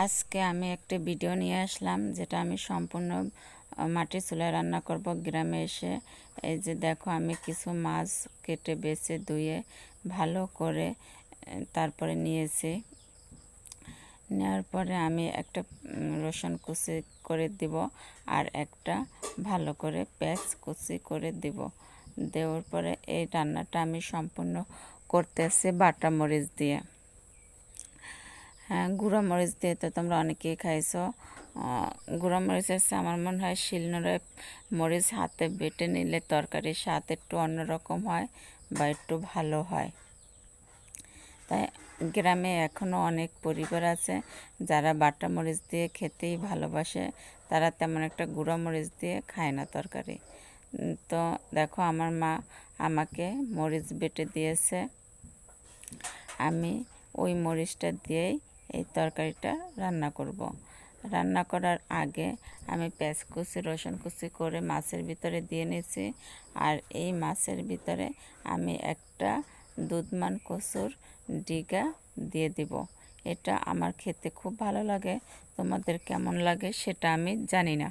আজকে আমি একটা ভিডিও নিয়ে আসলাম, যেটা আমি সম্পূর্ণ মাটির চুলায় রান্না করব। গ্রামে এসে এই যে দেখো, আমি কিছু মাছ কেটে, বেছে, ধুয়ে, ভালো করে তারপরে নিয়েছি। নেওয়ার পরে আমি একটা রসুন কুচি করে দিব আর একটা ভালো করে পেঁয়াজ কুচি করে দিব। দেওয়ার পরে এই রান্নাটা আমি সম্পূর্ণ করতেছি বাটা মরিচ দিয়ে। গুঁড়া মরিচ দিয়ে তো তোমরা অনেকেই খাইছো। গুঁড়া মরিচের চেয়ে আমার মনে হয় শিলনোড়ে মরিচ হাতে বেটে নিলে তরকারির স্বাদ একটু অন্যরকম হয় বা একটু ভালো হয়। তাই গ্রামে এখনও অনেক পরিবার আছে যারা বাটা মরিচ দিয়ে খেতেই ভালোবাসে, তারা তেমন একটা গুঁড়া মরিচ দিয়ে খায় না তরকারি। তো দেখো, আমার মা আমাকে মরিচ বেটে দিয়েছে। আমি ওই মরিচটা দিয়েই এই তরকারিটা রান্না করব। রান্না করার আগে আমি পেঁয়াজ কুচি, রসুন কুচি করে মাছের ভিতরে দিয়ে নিয়েছি। আর এই মাছের ভিতরে আমি একটা দুধমান কচুর ডিগা দিয়ে দিব। এটা আমার খেতে খুব ভালো লাগে। তোমাদের কেমন লাগে সেটা আমি জানি না।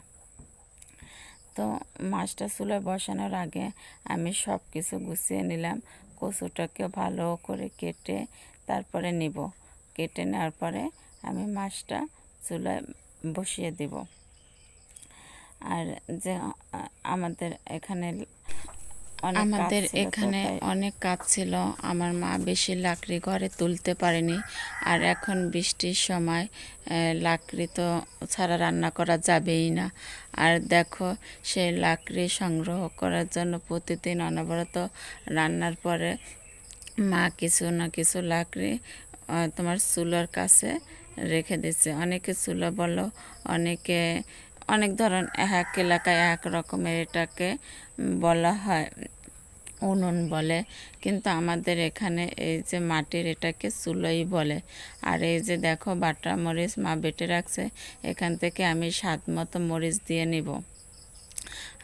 তো মাছটা চুলায় বসানোর আগে আমি সব কিছু গুছিয়ে নিলাম। কচুটাকে ভালো করে কেটে তারপরে নিব। কেটে নেওয়ার পরে আমি মাছটা চুলায় বসিয়ে দেব। আর যে আমাদের এখানে আমাদের এখানে অনেক কাজ ছিল। আমার মা বেশি লাকড়ি ঘরে তুলতে পারেনি। আর এখন বৃষ্টির সময় লাকড়ি তো ছাড়া রান্না করা যাবেই না। আর দেখো সেই লাকড়ি সংগ্রহ করার জন্য প্রতিদিন অনবরত রান্নার পরে মা কিছু না কিছু লাকড়ি তোমার চুলার কাছে রেখে দিচ্ছে অনেকে চুলা বলো, অনেকে, অনেক ধরন এক এলাকায় এক রকমের এটাকে বলা হয়, উনুন বলে। কিন্তু আমাদের এখানে এই যে মাটির এটাকে চুলোই বলে। আর এই যে দেখো, বাটা মরিচ মা বেটে রাখছে, এখান থেকে আমি স্বাদ মতো মরিচ দিয়ে নিব।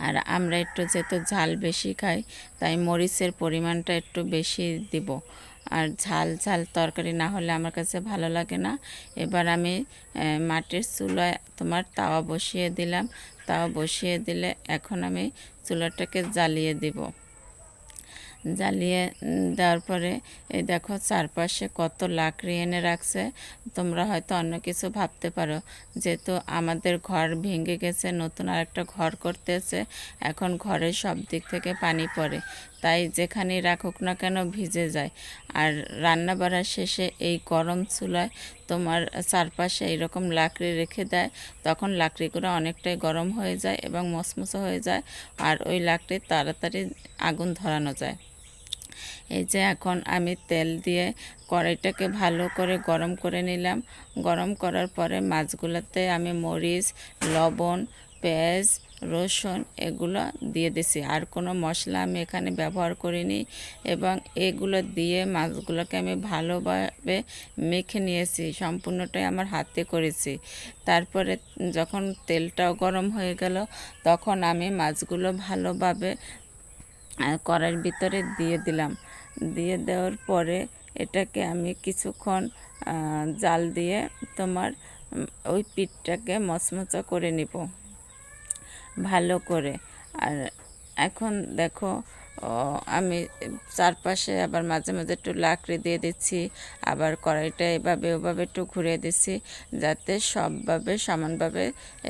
আর আমরা একটু যেহেতু ঝাল বেশি খাই, তাই মরিচের পরিমাণটা একটু বেশি দিব। আর ঝাল ঝাল তরকারি না হলে আমার কাছে ভালো লাগে না। এবার আমি মাটির চুলায় তোমার তাওয়া বসিয়ে দিলাম। তাওয়া বসিয়ে দিলে এখন আমি চুলাটাকে জ্বালিয়ে দিব। জ্বালিয়ে দেওয়ার পরে এই দেখো চারপাশে কত লাকড়ি এনে রাখছে। তোমরা হয়তো অন্য কিছু ভাবতে পারো। যেহেতু আমাদের ঘর ভেঙে গেছে, নতুন আরেকটা ঘর করতেছে, এখন ঘরের সব দিক থেকে পানি পড়ে। তাই যেখানেই রাখুক না কেন ভিজে যায়। আর রান্না বাড়ার শেষে এই গরম চুলায় তোমার চারপাশে এইরকম লাকড়ি রেখে দেয়, তখন লাকড়িগুলো অনেকটাই গরম হয়ে যায় এবং মচমচে হয়ে যায় আর ওই লাকড়ি তাড়াতাড়ি আগুন ধরানো যায়। এই যে এখন আমি তেল দিয়ে কড়াইটাকে ভালো করে গরম করে নিলাম। গরম করার পরে মাছগুলোতে আমি মরিচ, লবণ, পেঁয়াজ রসুন এগুলো দিয়ে দিছি। আর কোনো মশলা আমি এখানে ব্যবহার করিনি এবং এগুলো দিয়ে মাছগুলোকে আমি ভালোভাবে মেখে নিয়েছি, সম্পূর্ণটাই আমার হাতে করেছি। তারপরে যখন তেলটাও গরম হয়ে গেল, তখন আমি মাছগুলো ভালোভাবে কড়াইয়ের ভিতরে দিয়ে দিলাম। দিয়ে দেওয়ার পরে এটাকে আমি কিছুক্ষণ জাল দিয়ে তোমার ওই পিঠটাকে মচমচা করে নিব। ভালো করে। আর এখন দেখো আমি চারপাশে আবার মাঝে মাঝে একটু লাকড়ি দিয়ে দিচ্ছি, আবার কড়াইটা এভাবে ওভাবে একটু ঘুরিয়ে দিচ্ছি, যাতে সবভাবে সমানভাবে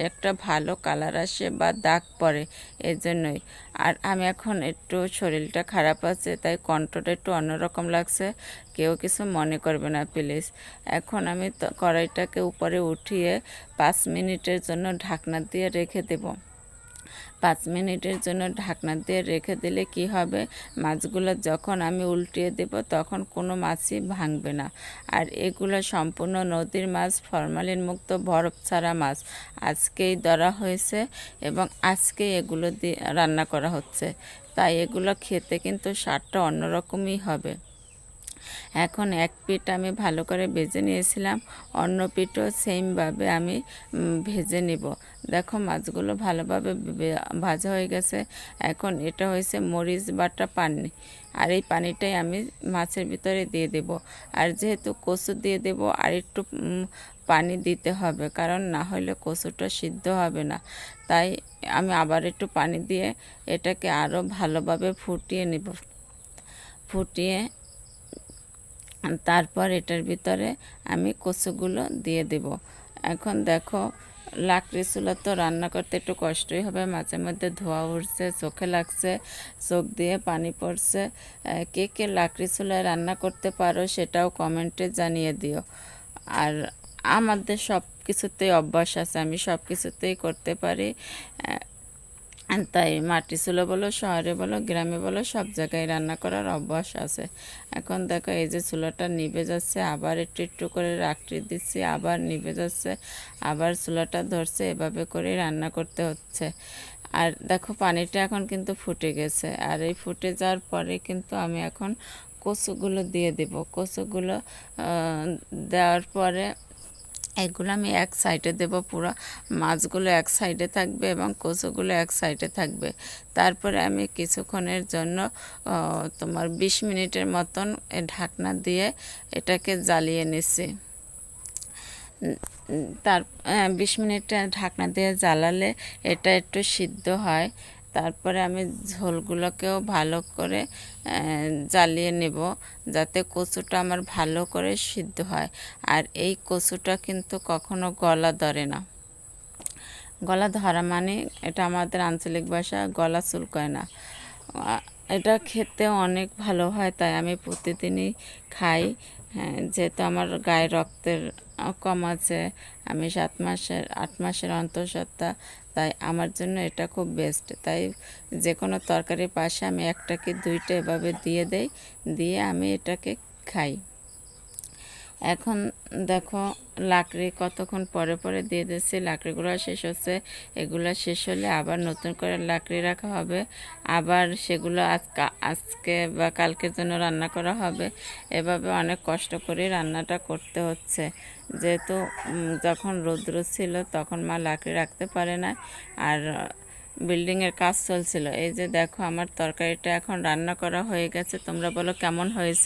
একটা ভালো কালার আসে বা দাগ পড়ে এই জন্যই আর আমি এখন একটু শরীরটা খারাপ আছে, তাই কণ্ঠটা একটু অন্যরকম লাগছে, কেউ কিছু মনে করবে না, প্লিজ। এখন আমি কড়াইটাকে উপরে উঠিয়ে পাঁচ মিনিটের জন্য ঢাকনা দিয়ে রেখে দেবো। পাঁচ মিনিটের জন্য ঢাকনা দিয়ে রেখে দিলে কি হবে? মাছগুলো যখন আমি উল্টিয়ে দেব, তখন কোনো মাছই ভাঙবে না। আর এগুলো সম্পূর্ণ নদীর মাছ ফরমালিন মুক্ত বরফ ছাড়া মাছ। আজকেই ধরা হয়েছে এবং আজকেই এগুলো দিয়ে রান্না করা হচ্ছে। তাই এগুলো খেতে কিন্তু স্বাদটা অন্যরকমই হবে। এখন এক পিঠ আমি ভালো করে ভেজে নিয়েছিলাম, অন্য পিঠও সেমভাবে আমি ভেজে নিব। দেখো মাছগুলো ভালোভাবে ভাজা হয়ে গেছে। এখন এটা হয়েছে মরিচ বাটা পানি। আর এই পানিটাই আমি মাছের ভিতরে দিয়ে দেব। আর যেহেতু কচু দিয়ে দেব, আর একটু পানি দিতে হবে, কারণ না হলে কচুটা সিদ্ধ হবে না। তাই আমি আবার একটু পানি দিয়ে এটাকে আরও ভালোভাবে ফুটিয়ে নেব। ফুটিয়ে তারপর এটার ভিতরে আমি কচুগুলো দিয়ে দেব। এখন দেখো, লাকড়ি চুলা তো রান্না করতে একটু কষ্টই হবে, মাঝে মধ্যে ধোয়া উঠছে, চোখে লাগছে, চোখ দিয়ে পানি পড়ছে। কে কে লাকড়ি চুলায় রান্না করতে পারো সেটাও কমেন্টে জানিয়ে দিও। আর আমাদের সব কিছুতেই অভ্যাস আছে, আমি সব কিছুতেই করতে পারি। তাই মাটি চুলো বলো, শহরে বলো, গ্রামে বলো, সব জায়গায় রান্না করার অভ্যাস আছে। এখন দেখো এই যে চুলাটা নিভে যাচ্ছে, আবার একটু একটু করে রাখতে দিচ্ছি, আবার নিভে যাচ্ছে, আবার চুলাটা ধরছে, এভাবে করে রান্না করতে হচ্ছে। আর দেখো পানিটা এখন কিন্তু ফুটে গেছে, আর এই ফুটে যাওয়ার পরে কিন্তু আমি এখন কচুগুলো দিয়ে দেব। কচুগুলো দেওয়ার পরে এগুলো আমি এক সাইডে দেব পুরো। মাছগুলো এক সাইডে থাকবে এবং কচুগুলো এক সাইডে থাকবে। তারপরে আমি কিছুক্ষণের জন্য তোমার বিশ মিনিটের মতন ঢাকনা দিয়ে এটাকে জ্বালিয়ে নিছি তার বিশ মিনিট ঢাকনা দিয়ে জ্বালালে এটা একটু সিদ্ধ হয়। তারপরে আমি ঝোলগুলোকেও ভালো করে জ্বালিয়ে নেব যাতে কচুটা আমার ভালো করে সিদ্ধ হয়। আর এই কচুটা কিন্তু কখনো গলা ধরে না। গলা ধরা মানে এটা আমাদের আঞ্চলিক ভাষা গলা চুলকয় না। এটা খেতে অনেক ভালো হয়, তাই আমি প্রতিদিনই খাই। হ্যাঁ, যেহেতু আমার গায়ে রক্তের কম আছে আমি সাত মাসের আট মাসের অন্তঃসত্ত্বা তাই আমার জন্য এটা খুব বেস্ট তাই যে কোনো তরকারির পাশে আমি একটা কি দুইটা এভাবে দিয়ে দেই দিয়ে আমি এটাকে খাই। এখন দেখো লাকড়ি কতক্ষণ পরে পরে দিয়ে দিচ্ছি। লাকড়িগুলো শেষ হচ্ছে। এগুলো শেষ হলে আবার নতুন করে লাকড়ি রাখা হবে। আবার সেগুলো আজকে বা কালকের জন্য রান্না করা হবে। এভাবে অনেক কষ্ট করে রান্নাটা করতে হচ্ছে। যেহেতু যখন রৌদ্র ছিল তখন মা লাকড়ি রাখতে পারে না। আর বিল্ডিংয়ের কাজ চলছিল। এই যে দেখো আমার তরকারিটা এখন রান্না করা হয়ে গেছে। তোমরা বলো কেমন হয়েছে?